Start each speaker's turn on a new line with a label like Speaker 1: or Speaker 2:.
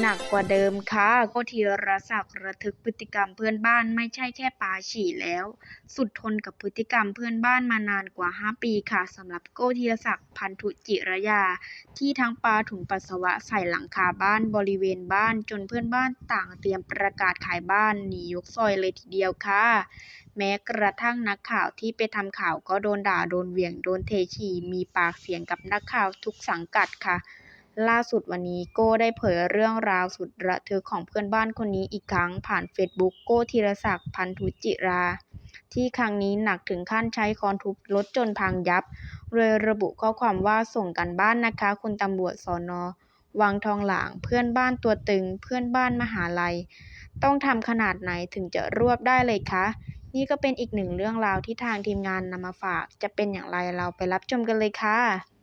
Speaker 1: หนักกว่าเดิมค่ะโกธีรศักดิ์ระทึกพฤติกรรมเพื่อนบ้านไม่ใช่แค่ปาฉี่แล้ว สุดทนกับพฤติกรรมเพื่อนบ้านมานานกว่า 5 ปีค่ะสำหรับโกธีรศักดิ์พันธุจิรยา ที่ทั้งปาถุงปัสสาวะใส่หลังคาบ้านบริเวณบ้านจนเพื่อนบ้านต่างเตรียมประกาศขายบ้านหนียกซอยเลยทีเดียวค่ะแม้กระทั่งนักข่าวที่ไปทำข่าวก็โดนด่าโดนเหวี่ยงโดนเทฉี่มีปากเสียงกับนักข่าวทุกสังกัดค่ะ ล่าสุดวันนี้โก้ได้เผยเรื่องราวสุดระทึกของเพื่อนบ้านคนนี้อีกครั้งผ่านเฟซบุ๊กโก้ธีรศักดิ์พันธุจิรา ที่ครั้งนี้หนักถึงขั้นใช้คอนทุบรถจนพังยับโดยระบุข้อความว่าส่งกันบ้านนะคะคุณตำรวจสอนอวังทองหลางเพื่อนบ้านตัวตึง เพื่อนบ้านมหาลัย ต้องทำขนาดไหนถึงจะรวบได้เลยคะ นี่ก็เป็นอีกหนึ่งเรื่องราวที่ทางทีมงานนำมาฝาก จะเป็นอย่างไรเราไปรับชมกันเลยค่ะ